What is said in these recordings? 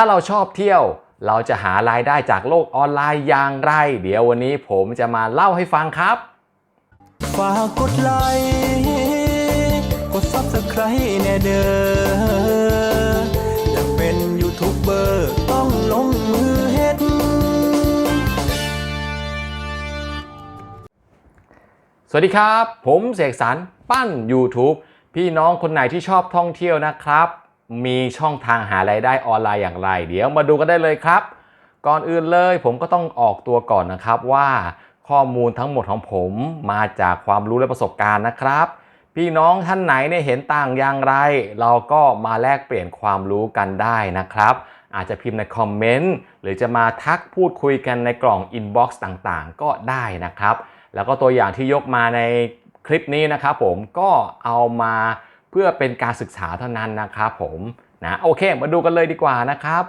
ถ้าเราชอบเที่ยวเราจะหารายได้จากโลกออนไลน์อย่างไร เดี๋ยววันนี้ผมจะมาเล่าให้ฟังครับ ฝากกดไลค์กด Subscribe แน่เด้ออยากเป็นยูทูบเบอร์ต้องลงมือเฮ็ด สวัสดีครับ ผมเสกสรรปั้น YouTube พี่น้องคนไหนที่ชอบท่องเที่ยวนะครับ มีช่องทางหารายได้ออนไลน์อย่างไร เดี๋ยวมาดูกันได้เลยครับ ก่อนอื่นเลยผมก็ต้องออกตัวก่อนนะครับว่าข้อมูลทั้งหมดของผมมาจากความรู้และประสบการณ์นะครับ พี่น้องท่านไหนเนี่ยเห็นต่างอย่างไร เราก็มาแลกเปลี่ยนความรู้กันได้นะครับ อาจจะพิมพ์ในคอมเมนต์หรือจะมาทักพูดคุยกันในกล่องอินบ็อกซ์ต่างๆ ก็ได้นะครับ แล้วก็ตัวอย่างที่ยกมาในคลิปนี้นะครับผมก็เอามา เพื่อเป็นการศึกษาเท่านั้นนะครับผมนะโอเค มาดูกันเลยดีกว่านะครับ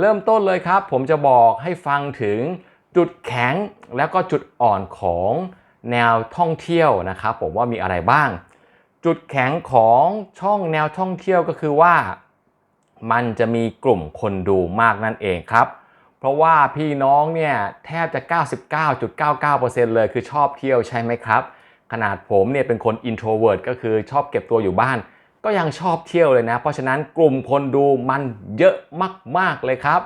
เริ่มต้นเลยครับ ผมจะบอกให้ฟังถึงจุดแข็งแล้วก็จุดอ่อนของแนวท่องเที่ยวนะครับ ผมว่ามีอะไรบ้าง จุดแข็งของช่องแนวท่องเที่ยวก็คือว่า มันจะมีกลุ่มคนดูมากนั่นเองครับ เพราะว่าพี่น้องเนี่ยแทบจะ 99.99%เลยคือชอบเที่ยวใช่ไหมครับ ขนาดผมเนี่ยเป็นคน introvert ก็คือชอบเก็บตัวอยู่บ้าน ก็ยังชอบเที่ยวเลยนะ เพราะฉะนั้นกลุ่มคนดูมันเยอะมาก ๆ เลยครับ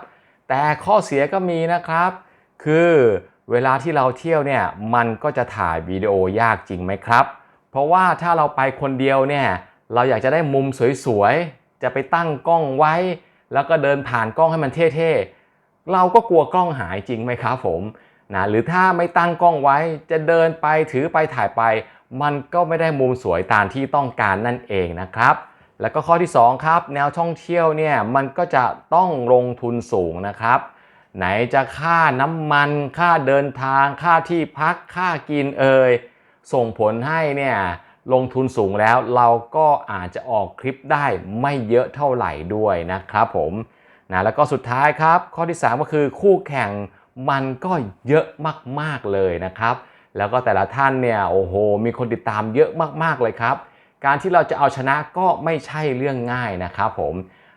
แต่ข้อเสียก็มีนะครับ คือเวลาที่เราเที่ยวเนี่ยมันก็จะถ่ายวิดีโอยากจริงไหมครับ เพราะว่าถ้าเราไปคนเดียวเนี่ยเราอยากจะได้มุมสวยๆ จะไปตั้งกล้องไว้ แล้วก็เดินผ่านกล้องให้มันเท่ๆ เราก็กลัวกล้องหายจริงไหมครับผมนะหรือถ้าไม่ตั้งกล้องไว้จะเดินไปถือไปถ่ายไป มันก็ไม่ได้มุมสวยตามที่ต้องการนั่นเองนะครับ แล้วก็ข้อที่ 2 ครับ แนวท่องเที่ยวเนี่ยมันก็จะต้องลงทุนสูงนะครับ ไหนจะค่าน้ำมัน ค่าเดินทาง ค่าที่พักค่ากินเอ่ยส่งผลให้เนี่ยลงทุนสูงแล้วเราก็อาจจะออกคลิปได้ไม่เยอะเท่าไหร่ด้วยนะครับผมนะแล้วก็สุดท้ายครับ ข้อที่ 3 ก็คือคู่แข่งมันก็เยอะมากๆเลยนะครับ แล้วก็แต่ละท่านเนี่ยโอ้โห มีคนติดตามเยอะมากๆเลยครับ การที่เราจะเอาชนะก็ไม่ใช่เรื่องง่ายนะครับผม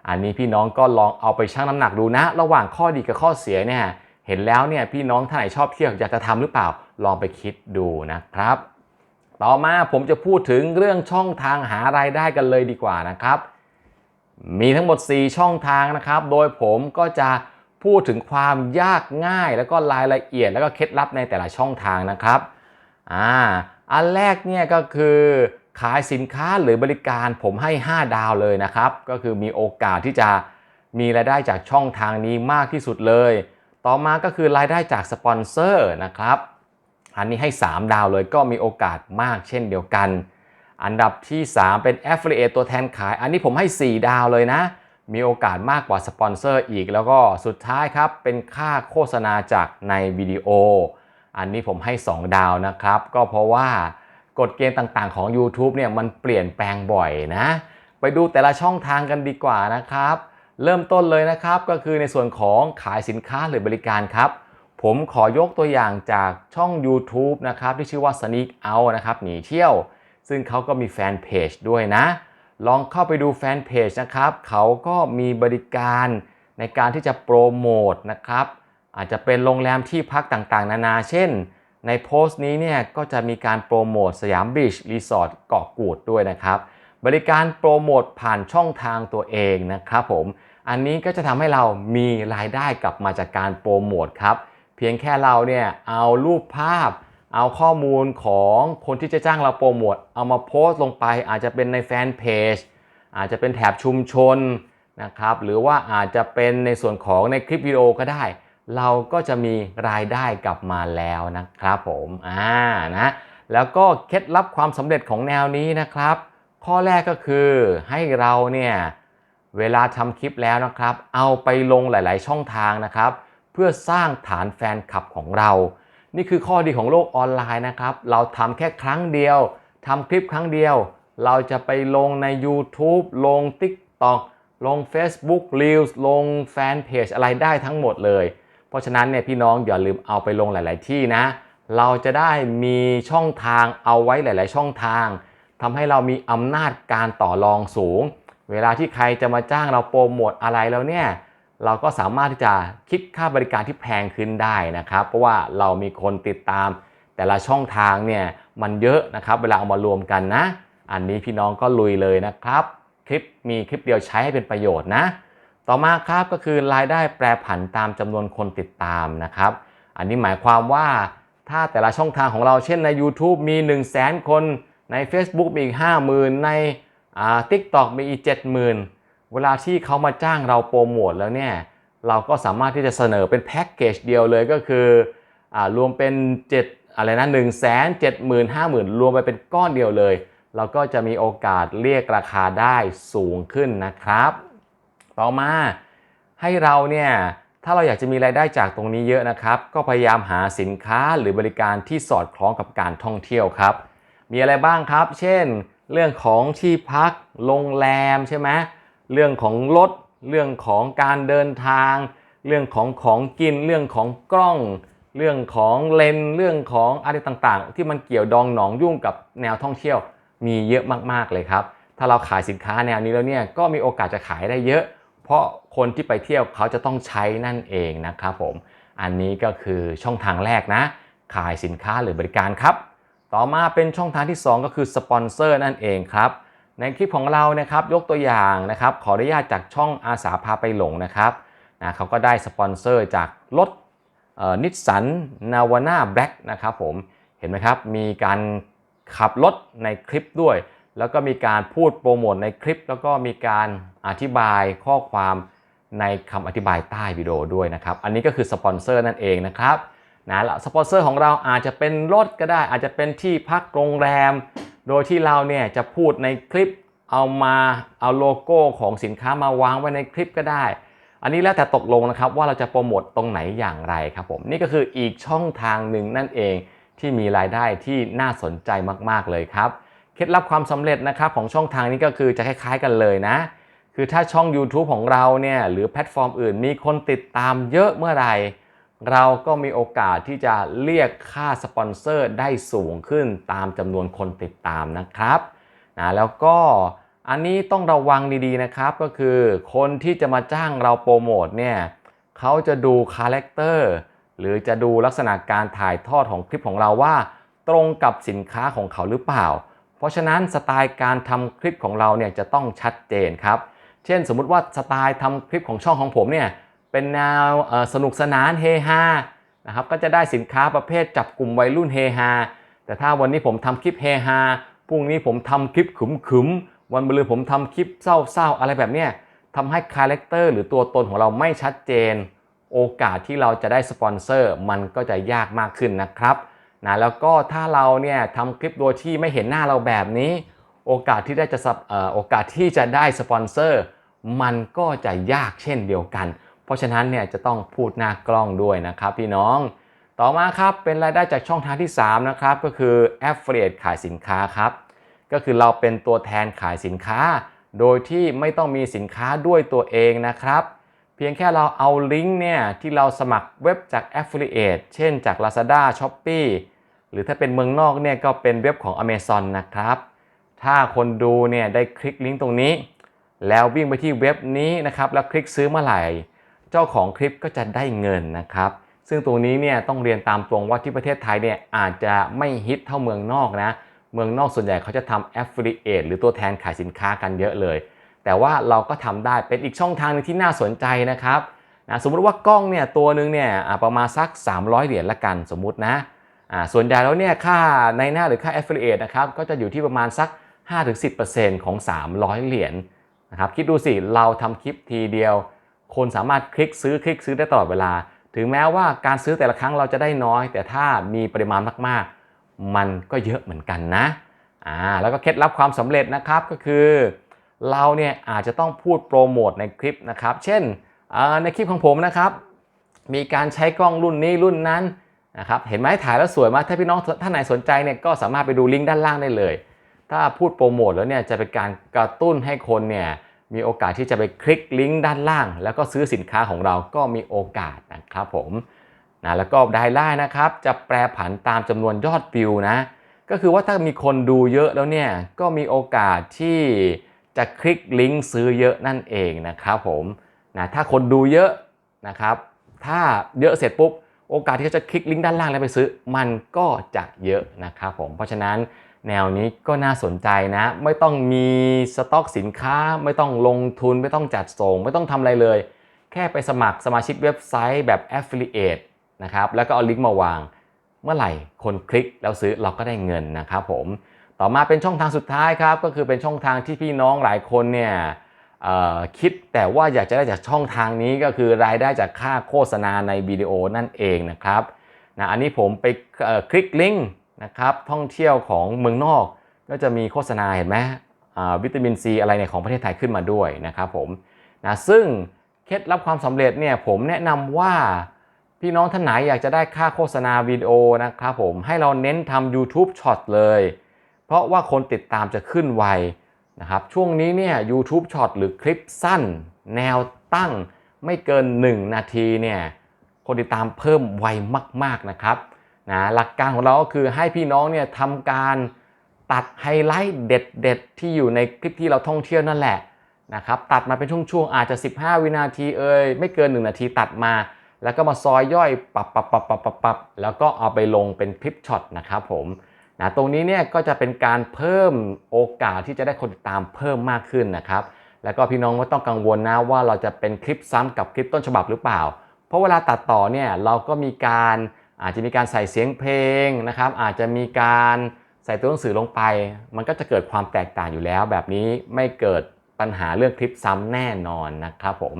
อันนี้พี่น้องก็ลองเอาไปชั่งน้ำหนักดูนะ ระหว่างข้อดีกับข้อเสียเนี่ยเห็นแล้วเนี่ยพี่น้องท่านไหนชอบเที่ยวอยากจะทำหรือเปล่าลองไปคิดดูนะครับ ต่อมาผมจะพูดถึงเรื่องช่องทางหารายได้กันเลยดีกว่านะครับ มีทั้งหมด 4 ช่องทางนะครับ โดยผมก็จะ พูดถึงความยากง่าย แล้วก็รายละเอียด แล้วก็เคล็ดลับในแต่ละช่องทางนะครับอ่าอันแรกเนี่ยก็คือขายสินค้าหรือบริการผมให้ 5 ดาวเลยนะครับ ก็คือมีโอกาสที่จะมีรายได้จากช่องทางนี้มากที่สุดเลย ต่อมาก็คือรายได้จากสปอนเซอร์นะครับ อันนี้ให้ 3 ดาวเลยก็มีโอกาสมากเช่นเดียวกัน อันดับที่ 3 เป็น Affiliate ตัวแทนขาย อันนี้ผมให้ 4 ดาวเลยนะ มีโอกาสมากกว่าสปอนเซอร์อีก แล้วก็สุดท้ายครับ เป็นค่าโฆษณาจากในวิดีโอ อันนี้ผมให้ 2 ดาวนะครับ ก็เพราะว่ากฎเกณฑ์ต่างๆของ YouTube เนี่ยมันเปลี่ยนแปลงบ่อยนะ ไปดูแต่ละช่องทางกันดีกว่านะครับ เริ่มต้นเลยนะครับก็คือในส่วนของขายสินค้าหรือบริการครับ ผมขอยกตัวอย่างจากช่อง YouTube นะครับที่ชื่อว่า Sneak Out นะครับหนีเที่ยว ซึ่งเขาก็มีแฟนเพจด้วยนะ ลองเข้าไปดูแฟนเพจนะครับ เขาก็มีบริการในการที่จะโปรโมทนะครับ อาจจะเป็นโรงแรมที่พักต่างๆ นานา เช่น ในโพสต์นี้เนี่ยก็จะมีการโปรโมทสยามบีชรีสอร์ทเกาะกูดด้วยนะครับ บริการโปรโมทผ่านช่องทางตัวเองนะครับผม อันนี้ก็จะทำให้เรามีรายได้กลับมาจากการโปรโมทครับ เพียงแค่เราเนี่ยเอารูปภาพ เอาข้อมูลของคนที่จะจ้างเราโปรโมทเอามาโพสต์ลงไป อาจจะเป็นในแฟนเพจอาจจะเป็นแถบชุมชนนะครับหรือว่าอาจจะเป็นในส่วนของในคลิปวิดีโอก็ได้ เราก็จะมีรายได้กลับมาแล้วนะครับผมอ่านะแล้วก็เคล็ดลับความสำเร็จของแนวนี้นะครับ ข้อแรกก็คือให้เราเนี่ยเวลาทำคลิปแล้วนะครับ เอาไปลงหลาย ๆ ช่องทางนะครับ เพื่อสร้างฐานแฟนคลับของเรา นี่คือข้อดีของโลกออนไลน์นะครับ เราทำแค่ครั้งเดียวทำคลิปครั้งเดียว เราจะไปลงใน YouTube ลง TikTok ลง Facebook Reels ลงแฟนเพจอะไรได้ทั้งหมดเลย เพราะฉะนั้นเนี่ยพี่น้องอย่าลืมเอาไปลงหลาย ๆ ที่นะ เราจะได้มีช่องทางเอาไว้หลาย ๆ ช่องทางทำให้เรามีอำนาจการต่อรองสูง เวลาที่ใครจะมาจ้างเราโปรโมทอะไรแล้วเนี่ย เราก็สามารถที่จะคิดค่าบริการที่แพงขึ้นได้นะครับ เพราะว่าเรามีคนติดตาม แต่ละช่องทางเนี่ยมันเยอะนะครับ เวลาเอามารวมกันนะ อันนี้พี่น้องก็ลุยเลยนะครับ คลิปมีคลิปเดียวใช้ให้เป็นประโยชน์นะ ต่อมาครับก็คือรายได้แปรผันตามจำนวนคนติดตามนะครับ อันนี้หมายความว่าถ้าแต่ละช่องทางของเราเช่นใน YouTube มี 1 0 0 0 0แสนคน ใน Facebook มีอีก 50,000 ในอ่า TikTok มีอีก 70,000 เวลาที่เขามาจ้างเราโปรโมทแล้วเนี่ยเราก็สามารถที่จะเสนอเป็นแพ็กเกจเดียวเลยก็คืออรวมเป็น7อะไรนะ1 7 0 0 0 0 50,000รวมไปเป็นก้อนเดียวเลย เราก็จะมีโอกาสเรียกราคาได้สูงขึ้นนะครับ ต่อมาให้เราเนี่ยถ้าเราอยากจะมีรายได้จากตรงนี้เยอะนะครับ ก็พยายามหาสินค้าหรือบริการที่สอดคล้องกับการท่องเที่ยวครับ มีอะไรบ้างครับ เช่น เรื่องของที่พักโรงแรมใช่ไหม เรื่องของรถ เรื่องของการเดินทาง เรื่องของของกิน เรื่องของกล้อง เรื่องของเลน เรื่องของอะไรต่างๆ ที่มันเกี่ยวดองหนองยุ่งกับแนวท่องเที่ยว มีเยอะมากๆเลยครับ ถ้าเราขายสินค้าแนวนี้แล้วเนี่ยก็มีโอกาสจะขายได้เยอะ เพราะคนที่ไปเที่ยวเขาจะต้องใช้นั่นเองนะครับผม อันนี้ก็คือช่องทางแรกนะ ขายสินค้าหรือบริการครับ ต่อมาเป็นช่องทางที่ 2 ก็คือสปอนเซอร์นั่นเองครับ ในคลิปของเรานะครับยกตัวอย่างนะครับขออนุญาตจากช่องอาสาพาไปหลงนะครับนะเขาก็ได้สปอนเซอร์จากรถนิสสันนาวาน่าแบล็กนะครับผมเห็นไหมครับมีการขับรถในคลิปด้วย แล้วก็มีการพูดโปรโมทในคลิป แล้วก็มีการอธิบายข้อความในคำอธิบายใต้วิดีโอด้วยนะครับ อันนี้ก็คือสปอนเซอร์นั่นเองนะครับนะล้วสปอนเซอร์ของเราอาจจะเป็นรถก็ได้ อาจจะเป็นที่พักโรงแรม โดยที่เราเนี่ยจะพูดในคลิปเอามาเอาโลโก้ของสินค้ามาวางไว้ในคลิปก็ได้ อันนี้แล้วแต่ตกลงนะครับว่าเราจะโปรโมตตรงไหนอย่างไรครับผมนี่ก็คืออีกช่องทางหนึ่งนั่นเองที่มีรายได้ที่น่าสนใจมากๆเลยครับเคล็ดลับความสำเร็จนะครับของช่องทางนี้ก็คือจะคล้ายๆกันเลยนะ คือถ้าช่อง YouTube ของเราเนี่ยหรือแพลตฟอร์มอื่นมีคนติดตามเยอะเมื่อไหร่ เราก็มีโอกาสที่จะเรียกค่าสปอนเซอร์ได้สูงขึ้นตามจำนวนคนติดตามนะครับนะแล้วก็อันนี้ต้องระวังดีๆนะครับก็คือคนที่จะมาจ้างเราโปรโมทเนี่ยเขาจะดูคาแรคเตอร์หรือจะดูลักษณะการถ่ายทอดของคลิปของเราว่า ตรงกับสินค้าของเขาหรือเปล่า เพราะฉะนั้นสไตล์การทำคลิปของเราเนี่ยจะต้องชัดเจนครับ เช่นสมมุติว่าสไตล์ทำคลิปของช่องของผมเนี่ย เป็นแนวสนุกสนานเฮฮานะครับก็จะได้สินค้าประเภทจับกลุ่มวัยรุ่นเฮฮาแต่ถ้าวันนี้ผมทำคลิปเฮฮาพรุ่งนี้ผมทำคลิปขึมขึมวันมะรืนผมทำคลิปเศร้าๆอะไรแบบเนี้ยทำให้คาแรคเตอร์หรือตัวตนของเราไม่ชัดเจน โอกาสที่เราจะได้สปอนเซอร์มันก็จะยากมากขึ้นนะครับนะแล้วก็ถ้าเราเนี่ยทำคลิปโดยที่ไม่เห็นหน้าเราแบบนี้ โอกาสที่ได้จะสับโอกาสที่จะได้สปอนเซอร์มันก็จะยากเช่นเดียวกัน ราะฉะนั้นเนี่ยจะต้องพูดหน้ากล้องด้วยนะครับพี่น้อง ต่อมาครับเป็นรายได้จากช่องทางที่ 3 นะครับก็คือ Affiliate ขายสินค้าครับ ก็คือเราเป็นตัวแทนขายสินค้า โดยที่ไม่ต้องมีสินค้าด้วยตัวเองนะครับ เพียงแค่เราเอาลิงก์เนี่ยที่เราสมัครเว็บจาก Affiliate เช่นจาก Lazada, Shopee หรือถ้าเป็นเมืองนอกเนี่ยก็เป็นเว็บของ Amazon นะครับถ้าคนดูเนี่ยได้คลิกลิงก์ตรงนี้ แล้ววิ่งไปที่เว็บนี้นะครับแล้วคลิกซื้อเมื่อไหร่ เจ้าของคลิปก็จะได้เงินนะครับ ซึ่งตรงนี้เนี่ยต้องเรียนตามตรงว่าที่ประเทศไทยเนี่ยอาจจะไม่ฮิตเท่าเมืองนอกนะ เมืองนอกส่วนใหญ่เขาจะทำ affiliate หรือตัวแทนขายสินค้ากันเยอะเลย แต่ว่าเราก็ทำได้เป็นอีกช่องทางหนึงที่น่าสนใจนะครับนะสมมุติว่ากล้องเนี่ยตัวหนึ่งเนี่ยประมาณสัก 300 เหรียญละกันสมมุตินะส่วนใหญ่แล้วเนี่ยค่าในหน้าหรือค่า affiliate นะครับก็จะอยู่ที่ประมาณสัก 5-10%ของ 300 เหรียญนะครับคิดดูสิเราทำคลิปทีเดียว คนสามารถคลิกซื้อคลิกซื้อได้ตลอดเวลา ถึงแม้ว่าการซื้อแต่ละครั้งเราจะได้น้อย แต่ถ้ามีปริมาณมากๆ มันก็เยอะเหมือนกันนะอ่าแล้วก็เคล็ดลับความสำเร็จนะครับก็คือ เราเนี่ยอาจจะต้องพูดโปรโมทในคลิปนะครับ เช่นในคลิปของผมนะครับ มีการใช้กล้องรุ่นนี้รุ่นนั้นนะครับเห็นไหมถ่ายแล้วสวยมากถ้าพี่น้องท่านไหนสนใจเนี่ยก็สามารถไปดูลิงก์ด้านล่างได้เลย ถ้าพูดโปรโมทแล้วเนี่ยจะเป็นการกระตุ้นให้คนเนี่ย มีโอกาสที่จะไปคลิกลิงก์ด้านล่าง แล้วก็ซื้อสินค้าของเราก็มีโอกาสนะครับผมนะแล้วก็รายได้นะครับ จะแปรผันตามจำนวนยอดวิวนะก็คือว่าถ้ามีคนดูเยอะแล้วเนี่ยก็มีโอกาสที่จะคลิกลิงก์ซื้อเยอะนั่นเองนะครับผมนะถ้าคนดูเยอะนะครับถ้าเยอะเสร็จปุ๊บ โอกาสที่เขาจะคลิกลิงก์ด้านล่างแล้วไปซื้อ มันก็จะเยอะนะครับผมเพราะฉะนั้น แนวนี้ก็น่าสนใจนะ ไม่ต้องมีสต็อกสินค้า ไม่ต้องลงทุน ไม่ต้องจัดส่ง ไม่ต้องทำอะไรเลย แค่ไปสมัครสมาชิกเว็บไซต์แบบ Affiliate นะครับ แล้วก็เอาลิงก์มาวาง เมื่อไหร่คนคลิกแล้วซื้อเราก็ได้เงินนะครับผม ต่อมาเป็นช่องทางสุดท้ายครับ ก็คือเป็นช่องทางที่พี่น้องหลายคนเนี่ยคิดแต่ว่าอยากจะได้จากช่องทางนี้ก็คือรายได้จากค่าโฆษณาในวิดีโอนั่นเองนะครับนะอันนี้ผมไปคลิกลิงก์ นะครับท่องเที่ยวของเมืองนอกก็จะมีโฆษณาเห็นไหมวิตามินซีอะไรเนี่ยของประเทศไทยขึ้นมาด้วยนะครับผมนะซึ่งเคล็ดลับความสำเร็จเนี่ยผมแนะนำว่าพี่น้องท่านไหนอยากจะได้ค่าโฆษณาวิดีโอนะครับผมให้เราเน้นทำ YouTube Short เลย เพราะว่าคนติดตามจะขึ้นไวนะครับช่วงนี้เนี่ย YouTube Short หรือคลิปสั้น แนวตั้งไม่เกิน 1 นาทีเนี่ยคนติดตามเพิ่มไวมาก ๆนะครับ นะหลักการของเราก็คือให้พี่น้องเนี่ยทำการตัดไฮไลท์เด็ดๆ ที่อยู่ในคลิปที่เราท่องเที่ยวนั่นแหละนะครับตัดมาเป็นช่วงๆ อาจจะ 15 วินาทีเอ่ยไม่เกิน 1 นาทีตัดมา แล้วก็มาซอยย่อยปับปับปับปับปับปับแล้วก็เอาไปลงเป็นคลิปช็อตนะครับผมนะตรงนี้เนี่ยก็จะเป็นการเพิ่มโอกาสที่จะได้คนติดตามเพิ่มมากขึ้นนะครับแล้วก็พี่น้องไม่ต้องกังวลนะว่าเราจะเป็นคลิปซ้ำกับคลิปต้นฉบับหรือเปล่า เพราะเวลาตัดต่อเนี่ยเราก็มีการ อาจจะมีการใส่เสียงเพลงนะครับ อาจจะมีการใส่ตัวหนังสือลงไป มันก็จะเกิดความแตกต่างอยู่แล้ว แบบนี้ไม่เกิดปัญหาเรื่องคลิปซ้ำแน่นอนนะครับผม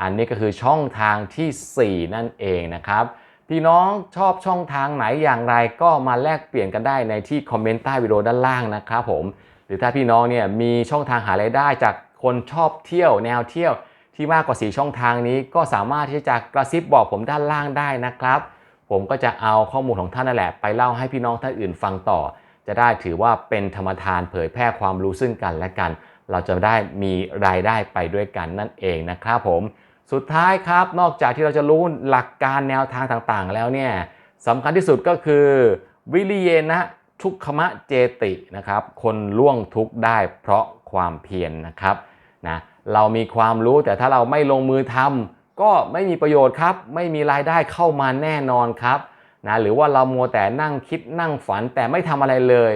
อันนี้ก็คือช่องทางทีสี่ 4 นั่นเองนะครับพี่น้องชอบช่องทางไหนอย่างไรก็มาแลกเปลี่ยนกันได้ในที่คอมเมนต์ใต้วิดีโอด้านล่างนะครับผม หรือถ้าพี่น้องเนี่ยมีช่องทางหารายได้จากคนชอบเที่ยวแนวเที่ยวที่มากกว่า 4 ช่องทางนี้ก็สามารถที่จะกระซิบบอกผมด้านล่างได้นะครับ ผมก็จะเอาข้อมูลของท่านนั่นแหละไปเล่าให้พี่น้องท่านอื่นฟังต่อ จะได้ถือว่าเป็นธรรมทานเผยแพร่ความรู้ซึ่งกันและกัน เราจะได้มีรายได้ไปด้วยกันนั่นเองนะครับผมสุดท้ายครับนอกจากที่เราจะรู้หลักการแนวทางต่างๆ แล้วเนี่ยสำคัญที่สุดก็คือ วิริเยนะทุกขมะเจตินะครับ คนล่วงทุกได้เพราะความเพียรนนะครับนะเรามีความรู้แต่ถ้าเราไม่ลงมือทำ ก็ไม่มีประโยชน์ครับ ไม่มีรายได้เข้ามาแน่นอนครับนะหรือว่าเรามัวแต่นั่งคิดนั่งฝันแต่ไม่ทำอะไรเลย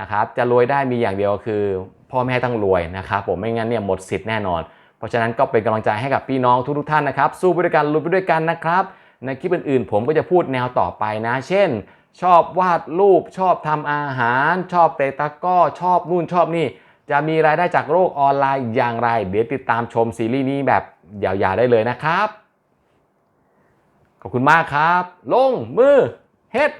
นะครับจะรวยได้มีอย่างเดียวคือ พ่อแม่ต้องรวยนะครับผมไม่งั้นเนี่ยหมดสิทธิ์แน่นอน เพราะฉะนั้นก็เป็นกำลังใจให้กับพี่น้องทุกๆท่านนะครับ สู้ไปด้วยกันลุยไปด้วยกันนะครับในคลิปอื่นๆ ผมก็จะพูดแนวต่อไปนะ เช่น ชอบวาดรูปชอบทำอาหาร ชอบเตะตะก้อชอบนู่นชอบนี่ จะมีรายได้จากโลกออนไลน์อย่างไร เดี๋ยวติดตามชมซีรีส์นี้แบบ ยาวๆได้เลยนะครับ ขอบคุณมากครับ ลงมือเฮ็ด